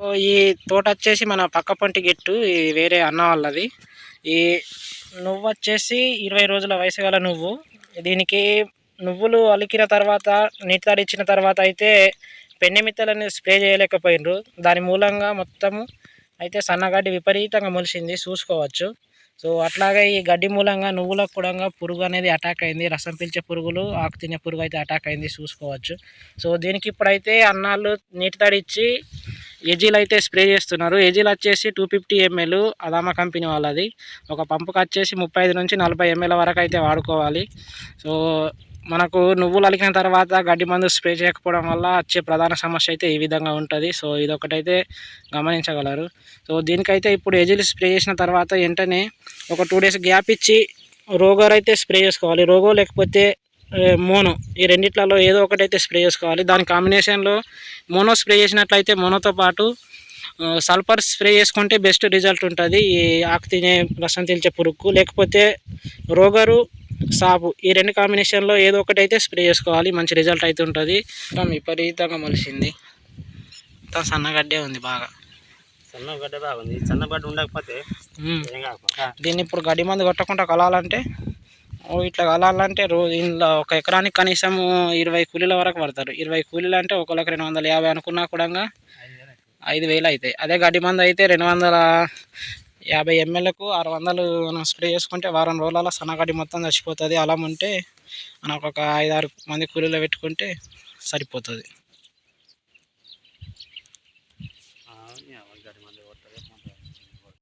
ఈ తోట వచ్చేసి మన పక్క పంటి గెట్టు ఈ వేరే అన్న వాళ్ళది. ఈ నువ్వు వచ్చేసి ఇరవై రోజుల వయసు గల నువ్వు. దీనికి నువ్వులు అలికిన తర్వాత నీటి తడి ఇచ్చిన తర్వాత అయితే పెన్నెమిత్తలని స్ప్రే చేయలేకపోయినరు. దాని మూలంగా మొత్తము అయితే సన్నగడ్డి విపరీతంగా మొలిసింది చూసుకోవచ్చు. సో అట్లాగే ఈ గడ్డి మూలంగా నువ్వులకు కూడా పురుగు అనేది అటాక్ అయింది. రసం పీల్చే పురుగులు ఆకు తినే పురుగు అయితే అటాక్ అయింది చూసుకోవచ్చు. సో దీనికి ఇప్పుడైతే అన్నాళ్ళు నీటి తడిచ్చి ఏజీలు అయితే స్ప్రే చేస్తున్నారు. ఏజీలు వచ్చేసి two fifty ML Adama company వాళ్ళది. ఒక పంపుకి వచ్చేసి ముప్పై ఐదు నుంచి నలభై ఎంఎల్ వరకు అయితే వాడుకోవాలి. సో మనకు నువ్వులు అలికిన తర్వాత గడ్డి మందు స్ప్రే చేయకపోవడం వల్ల వచ్చే ప్రధాన సమస్య అయితే ఈ విధంగా ఉంటుంది. సో ఇదొకటైతే గమనించగలరు. సో దీనికైతే ఇప్పుడు ఎజిల్ స్ప్రే చేసిన తర్వాత వెంటనే ఒక టూ డేస్ గ్యాప్ ఇచ్చి రోగోర్ అయితే స్ప్రే చేసుకోవాలి. రోగో లేకపోతే మోనో. ఈ రెండిట్లలో ఏదో ఒకటైతే స్ప్రే చేసుకోవాలి. దాని కాంబినేషన్లో మోనో స్ప్రే చేసినట్లయితే మోనోతో పాటు సల్ఫర్ స్ప్రే చేసుకుంటే బెస్ట్ రిజల్ట్ ఉంటుంది. ఈ ఆకు తినే రసం తీల్చే పురుగుకు లేకపోతే రోగరు సాపు ఈ రెండు కాంబినేషన్లో ఏదో ఒకటి అయితే స్ప్రే చేసుకోవాలి. మంచి రిజల్ట్ అయితే ఉంటుంది. విపరీతంగా మొలిసింది. మొత్తం సన్నగడ్డే ఉంది బాగా. సన్న గడ్డ బాగుంది సన్న గడ్డ ఉండకపోతే దీన్ని ఇప్పుడు గడ్డి మందు కొట్టకుండా కలాలంటే ఇట్లా కలాలంటే రోజు ఇంట్లో ఒక ఎకరానికి కనీసం ఇరవై కూలీల వరకు పడతారు. ఇరవై కూలీలు అంటే ఒకళ్ళకి రెండు వందల యాభై అనుకున్నా కూడా ఐదు వేలు అవుతాయి అదే గడ్డి మందు అయితే రెండు వందల యాభై ఎంఎల్ఏకు ఆరు వందలు మనం స్ప్రే చేసుకుంటే వారం రోజుల సన్నగడ్డి మొత్తం చచ్చిపోతుంది. అలా ఉంటే మనం ఒక ఐదు ఆరు మంది కూలీలో పెట్టుకుంటే సరిపోతుంది.